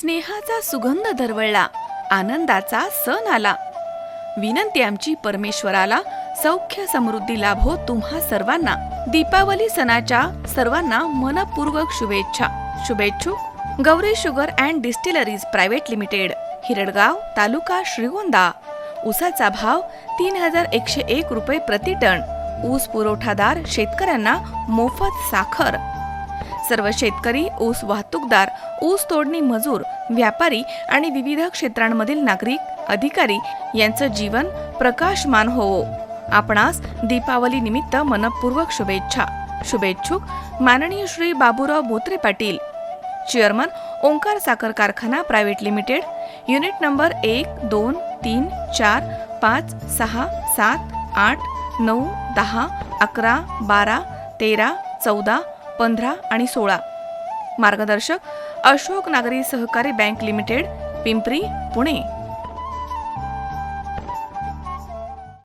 स्नेहाचा सुगंध दरवळला. आनंदाचा सण आला. विनंती आमची परमेश्वराला सौख्य समृद्धी लाभो हो तुम्हा सर्वांना. दीपावली सणाच्या सर्वांना मनपूर्वक शुभेच्छा. शुभेच्छुक Gauri sugar and distilleries private limited Hiradgaon taluka Shrigonda. ऊसाचा भाव तीन हजार एकशे एक रुपये प्रति टन. ऊस पुरवठादार शेतकऱ्यांना मोफत साखर. सर्व शेतकरी ऊस वाहतूकदार ऊस तोडणी मजूर व्यापारी आणि विविध क्षेत्रांमधील नागरिक अधिकारी यांचं जीवन प्रकाशमान होवो. आपणास दीपावली निमित्त मनपूर्वक शुभेच्छा. शुभेच्छुक माननीय श्री बाबूराव बोत्रे पाटील. चेअरमन ओंकार साखर कारखाना प्रायव्हेट लिमिटेड. युनिट नंबर एक दोन तीन चार पाच सहा सात आठ नऊ दहा अकरा बारा तेरा चौदा पंधरा आणि सोळा. मार्गदर्शक अशोक नागरी सहकारी बँक लिमिटेड पिंपरी पुणे.